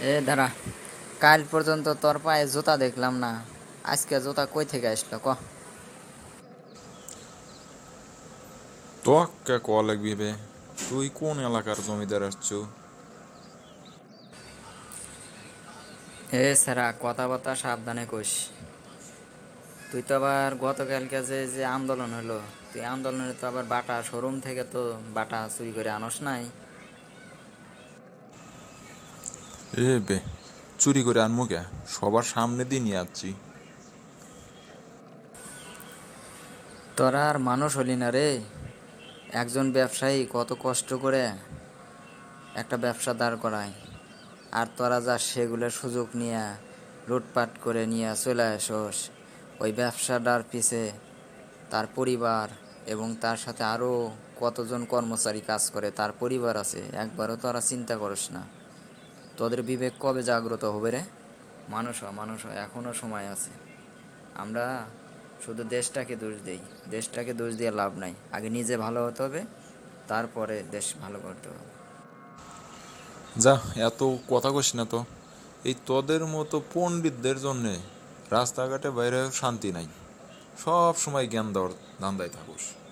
এ দাঁড়া। কাল পর্যন্ত তোর পায়ে জুতা দেখলাম না। আজকে জুতা কই থেকে আসলো ক? তোকে কল লাগবি বে। তুই কোন এলাকার জমিদার আসছো? এ স্যারা কথাবার্তা সাবধানে কইস। তুই তো আবার গতকালকে যে যে আন্দোলন হলো তুই আন্দোলনে তো আবার বাটা শোরুম থেকে তো বাটা চুরি করে আনস নাই। বে, চুরি করে আনমু কে? সবার সামনে দিয়ে নিয়ে আসছি। তোরা আর মানুষ হলি না রে। একজন ব্যবসায়ী কত কষ্ট করে একটা ব্যবসা দাঁড় করায়। আর তোরা যা সেগুলোর সুযোগ নিয়ে লুটপাট করে নিয়ে চলে আসোস। ওই ব্যবসাটার পিছে তার পরিবার এবং তার সাথে আরও কতজন কর্মচারী কাজ করে, তার পরিবার আছে। একবারও তোরা চিন্তা করিস না। তোদের বিবেক কবে জাগ্রত হবে রে? মানুষ মানুষ এখনও সময় আছে। আমরা শুধু দেশটাকে দোষ দেই, দেশটাকে দোষ দিয়ে লাভ নাই। আগে নিজে ভালো হতে হবে, তারপরে দেশ ভালো করতে হবে। যা, এত কথা কইস না তো। এই তোদের মতো পণ্ডিতদের জন্যে রাস্তাঘাটে বাইরে শান্তি নাই। সব সময় জ্ঞান দেওয়ার ধান্দায় থাকুস।